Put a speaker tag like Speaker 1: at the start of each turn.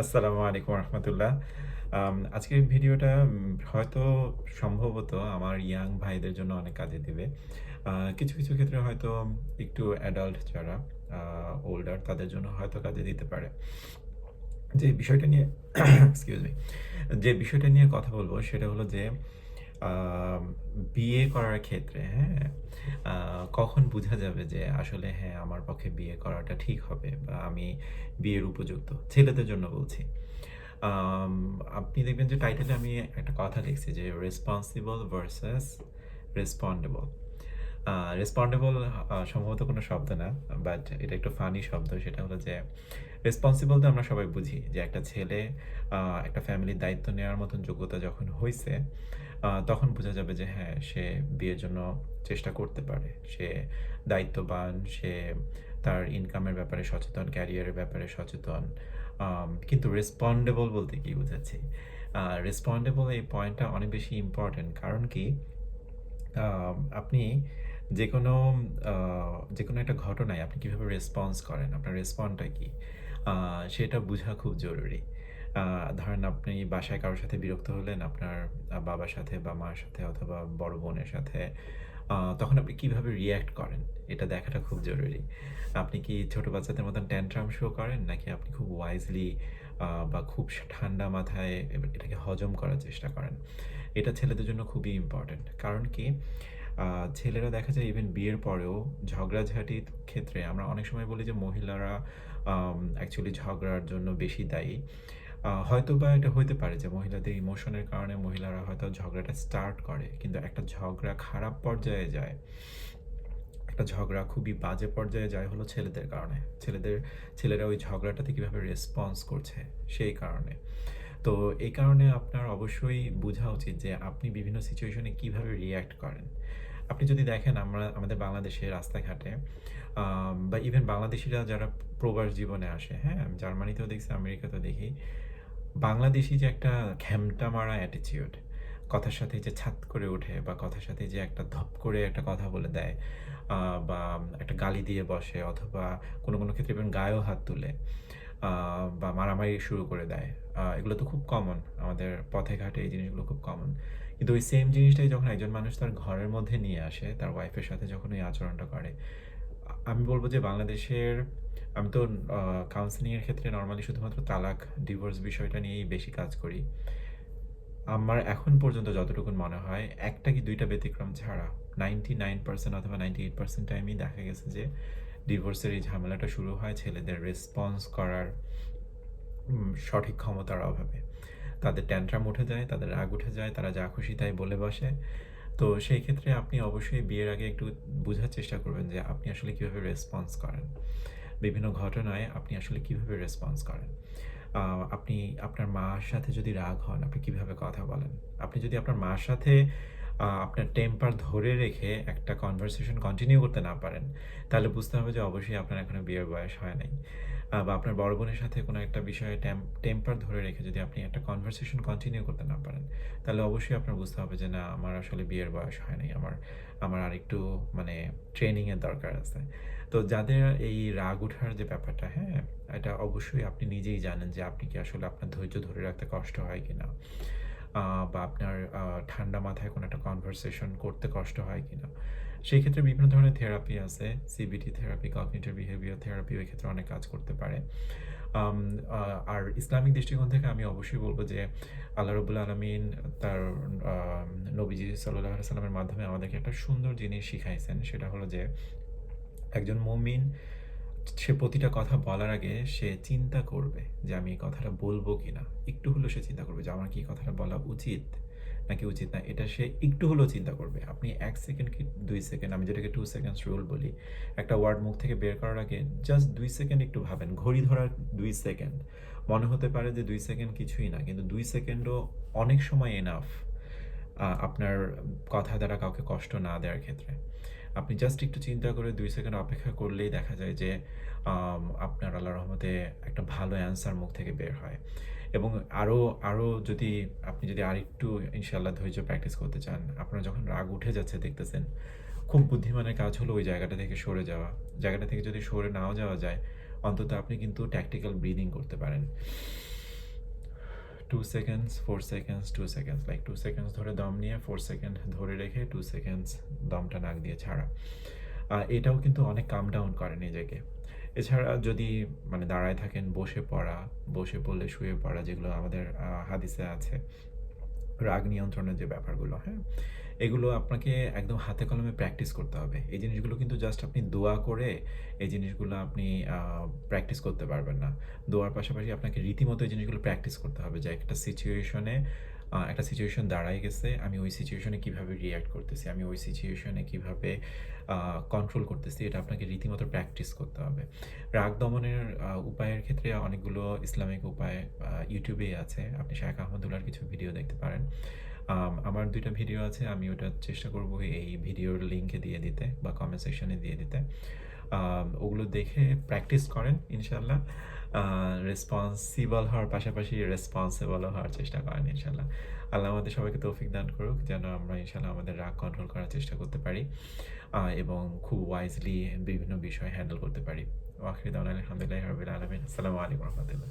Speaker 1: আসসালামু আলাইকুম রহমতুল্লাহ। আজকের ভিডিওটা হয়তো সম্ভবত আমার ইয়াং ভাইদের জন্য অনেক কাজে দিবে। কিছু কিছু ক্ষেত্রে হয়তো একটু অ্যাডাল্ট যারা ওল্ডার তাদের জন্য হয়তো কাজে দিতে পারে। যে বিষয়টা নিয়ে এক্সকিউজ মি যে বিষয়টা নিয়ে কথা বলব সেটা হলো যে বিয়ে করার ক্ষেত্রে হ্যাঁ কখন বোঝা যাবে যে আসলে হ্যাঁ আমার পক্ষে বিয়ে করাটা ঠিক হবে বা আমি বিয়ের উপযুক্ত? ছেলেদের জন্য বলছি। আপনি দেখবেন যে টাইটেলে আমি একটা কথা লিখছি যে রেসপন্সিবল ভার্সেস রেসপন্ডেবল রেসপন্ডেবল সম্ভবত কোনো শব্দ না বাট এটা একটু ফানি শব্দ, সেটা হলো যে রেসপন্সিবল তো আমরা সবাই বুঝি যে একটা ছেলে একটা ফ্যামিলির দায়িত্ব নেওয়ার মতন যোগ্যতা যখন হয়েছে তখন বোঝা যাবে যে হ্যাঁ সে বিয়ের জন্য চেষ্টা করতে পারে। সে দায়িত্ববান, সে তার ইনকামের ব্যাপারে সচেতন ক্যারিয়ারের ব্যাপারে সচেতন কিন্তু রেসপন্ডেবল বলতে কি বুঝাচ্ছি? রেসপন্ডেবল এই পয়েন্টটা অনেক বেশি ইম্পর্ট্যান্ট কারণ কি? আপনি যে কোনো যে কোনো একটা ঘটনায় আপনি কীভাবে রেসপন্স করেন? আপনার রেসপন্সটা কি? সেটা বোঝা খুব জরুরি। ধরেন আপনি বাসায় কারোর সাথে বিরক্ত হলেন, আপনার বাবার সাথে বা মার সাথে অথবা বড় বোনের সাথে তখন আপনি কীভাবে রিয়্যাক্ট করেন? এটা দেখাটা খুব জরুরি। আপনি কি ছোট বাচ্চাদের মতন ট্যান্ট্রাম শো করেন? নাকি আপনি খুব ওয়াইজলি বা খুব ঠান্ডা মাথায় এটাকে হজম করার চেষ্টা করেন? এটা ছেলেদের জন্য খুবই ইম্পর্ট্যান্ট কারণ কি? ছেলেরা দেখা যায় ইভেন বিয়ের পরেও ঝগড়াঝাটির ক্ষেত্রে আমরা অনেক সময় বলি যে মহিলারা অ্যাকচুয়ালি ঝগড়ার জন্য বেশি দায়ী। হয়তো বা এটা হইতে পারে যে মহিলাদের ইমোশনের কারণে মহিলারা হয়তো ঝগড়াটা স্টার্ট করে, কিন্তু একটা ঝগড়া খারাপ পর্যায়ে যায়, একটা ঝগড়া খুবই বাজে পর্যায়ে যায় হলো ছেলেদের কারণে। ছেলেদের, ছেলেরা ওই ঝগড়াটাতে কীভাবে রেসপন্স করছে সেই কারণে। তো এই কারণে আপনার অবশ্যই বোঝা উচিত যে আপনি বিভিন্ন সিচুয়েশনে কীভাবে রিয়্যাক্ট করেন। আপনি যদি দেখেন আমরা, আমাদের বাংলাদেশে রাস্তাঘাটে বা ইভেন বাংলাদেশিরা যারা প্রবাস জীবনে আসে হ্যাঁ জার্মানিতেও দেখছি, আমেরিকাতেও দেখি, বাংলাদেশি যে একটা ঘ্যামটা মারা অ্যাটিটিউড কথার সাথে যে ছাত করে ওঠে বা কথার সাথে যে একটা ধপ করে একটা কথা বলে দেয় বা একটা গালি দিয়ে বসে অথবা কোনো কোনো ক্ষেত্রে গায়েও হাত তুলে বা মারামারি শুরু করে দেয়। এগুলো তো খুব কমন আমাদের পথে ঘাটে এই জিনিসগুলো খুব কমন কিন্তু ওই সেম জিনিসটাই যখন একজন মানুষ তার ঘরের মধ্যে নিয়ে আসে, তার ওয়াইফের সাথে যখন ওই আচরণটা করে, আমি বলব যে বাংলাদেশের, আমি তো কাউন্সিলিংয়ের ক্ষেত্রে নর্মালি শুধুমাত্র তালাক ডিভোর্স বিষয়টা নিয়েই বেশি কাজ করি। আমার এখন পর্যন্ত যতটুকু মনে হয়, একটা কি দুইটা ব্যতিক্রম ছাড়া নাইনটি নাইন পার্সেন্ট অথবা নাইনটি এইট পার্সেন্ট টাইমই দেখা গেছে যে ডিভোর্সের এই ঝামেলাটা শুরু হয় ছেলেদের রেসপন্স করার সঠিক ক্ষমতার অভাবে। তাদের ট্যান্ট্রাম উঠে যায়, তাদের রাগ উঠে যায়, তারা যা খুশি তাই বলে বসে। তো সেই ক্ষেত্রে আপনি অবশ্যই বিয়ের আগে একটু বোঝার চেষ্টা করবেন যে আপনি আসলে কীভাবে রেসপন্স করেন। বিভিন্ন ঘটনায় আপনি আসলে কীভাবে রেসপন্স করেন। আপনি আপনার মার সাথে যদি রাগ হন, আপনি কীভাবে কথা বলেন? আপনি যদি আপনার মার সাথে আপনার টেম্পার ধরে রেখে একটা কনভারসেশন কন্টিনিউ করতে না পারেন তাহলে বুঝতে হবে যে অবশ্যই আপনার এখনও বিয়ের বয়স হয় নাই। বা আপনার বড় বোনের সাথে কোনো একটা বিষয়ে টেম্পার ধরে রেখে যদি আপনি একটা কনভারসেশন কন্টিনিউ করতে না পারেন তাহলে অবশ্যই আপনার বুঝতে হবে যে না আমার আসলে বিয়ের বয়স হয় নাই আমার আমার আরেকটু মানে ট্রেনিংয়ের দরকার আছে। তো যাদের এই রাগ ওঠার যে ব্যাপারটা হ্যাঁ এটা অবশ্যই আপনি নিজেই জানেন যে আপনি কি আসলে আপনার ধৈর্য ধরে রাখতে কষ্ট হয় কিনা। আহ, বা আপনার ঠান্ডা মাথায় কোনো একটা কনভারসেশন করতে কষ্ট হয় কিনা। সেই ক্ষেত্রে বিভিন্ন ধরনের থেরাপি আছে CBT therapy cognitive behaviour therapy ওই ক্ষেত্রে অনেক কাজ করতে পারে। আর ইসলামিক দৃষ্টিকোণ থেকে আমি অবশ্যই বলব যে, আল্লাহ রবুল আলমিন তার নবীজি সাল্লাহ সাল্লামের মাধ্যমে আমাদেরকে একটা সুন্দর জিনিস শিখাইছেন, সেটা হলো যে, একজন মুমিন সে প্রতিটা কথা বলার আগে সে চিন্তা করবে যে আমি এই কথাটা বলব কিনা। একটু হলেও সে চিন্তা করবে যে আমার কি কথাটা বলা উচিত নাকি উচিত না, এটা সে একটু হলেও চিন্তা করবে। আপনি এক সেকেন্ড কি দুই সেকেন্ড আমি যেটাকে টু সেকেন্ডস রুল বলি, একটা ওয়ার্ড মুখ থেকে বের করার আগে জাস্ট দুই সেকেন্ড একটু ভাবেন, ঘড়ি ধরার দুই সেকেন্ড মনে হতে পারে যে দুই সেকেন্ড কিছুই না, কিন্তু দুই সেকেন্ডও অনেক সময় এনাফ আপনার কথা দ্বারা কাউকে কষ্ট না দেওয়ার ক্ষেত্রে। আপনি জাস্ট একটু চিন্তা করে দুই সেকেন্ড অপেক্ষা করলেই দেখা যায় যে আপনার আল্লাহ রহমতে একটা ভালো অ্যান্সার মুখ থেকে বের হয়। এবং আরও আরও যদি আপনি যদি আরেকটু ইনশাল্লাহ ধৈর্য প্র্যাকটিস করতে চান, আপনার যখন রাগ উঠে যাচ্ছে দেখতেছেন, খুব বুদ্ধিমানের কাজ হলো ওই জায়গাটা থেকে সরে যাওয়া। জায়গাটা থেকে যদি সরে নাও যাওয়া যায়, অন্তত আপনি কিন্তু ট্যাকটিক্যাল ব্রিদিং করতে পারেন। 2 seconds, four seconds, two seconds like two seconds ধরে দম নিয়ে ফোর সেকেন্ড ধরে রেখে টু সেকেন্ডস দমটা নাক দিয়ে ছাড়া। এটাও কিন্তু অনেক কাম ডাউন করে নিজেকে। এছাড়া যদি মানে দাঁড়ায় থাকেন, বসে পড়া, বসে পড়লে শুয়ে পড়া যেগুলো আমাদের হাদিসে আছে। রাগ নিয়ন্ত্রণের যে ব্যাপারগুলো, হ্যাঁ? এগুলো আপনাকে একদম হাতে কলমে প্র্যাকটিস করতে হবে। এই জিনিসগুলো কিন্তু জাস্ট আপনি দোয়া করে এই জিনিসগুলো আপনি প্র্যাকটিস করতে পারবেন না। দোয়ার পাশাপাশি আপনাকে রীতিমতো এই জিনিসগুলো প্র্যাকটিস করতে হবে যে একটা সিচুয়েশনে একটা সিচুয়েশন দাঁড়ায় গেছে, আমি ওই সিচুয়েশনে কীভাবে রিঅ্যাক্ট করতেছি, আমি ওই সিচুয়েশনে কীভাবে কন্ট্রোল করতেছি এটা আপনাকে রীতিমতো প্র্যাকটিস করতে হবে। রাগ দমনের উপায়ের ক্ষেত্রে অনেকগুলো ইসলামিক উপায় ইউটিউবে আছে। আপনি শায়খ আহমদুল্লাহর কিছু ভিডিও দেখতে পারেন। আমার দুইটা ভিডিও আছে। আমি ওটা চেষ্টা করব এই ভিডিওর লিঙ্কে দিয়ে দিতে বা কমেন্ট সেকশনে দিয়ে দিতে। ওগুলো দেখে প্র্যাকটিস করেন ইনশাল্লাহ রেসপন্সিবল হওয়ার পাশাপাশি রেসপন্সিবলও হওয়ার চেষ্টা করেন ইনশাল্লাহ আল্লাহ আমাদের সবাইকে তৌফিক দান করুক, যেন আমরা ইনশাল্লাহ আমাদের রাগ কন্ট্রোল করার চেষ্টা করতে পারি। এবং খুব ওয়াইজলি বিভিন্ন বিষয় হ্যান্ডেল করতে পারি। ওয়া আলহামদুলিল্লাহ রাব্বিল আলামিন। আসসালামু আলাইকুম রাহমাতুল্লাহ।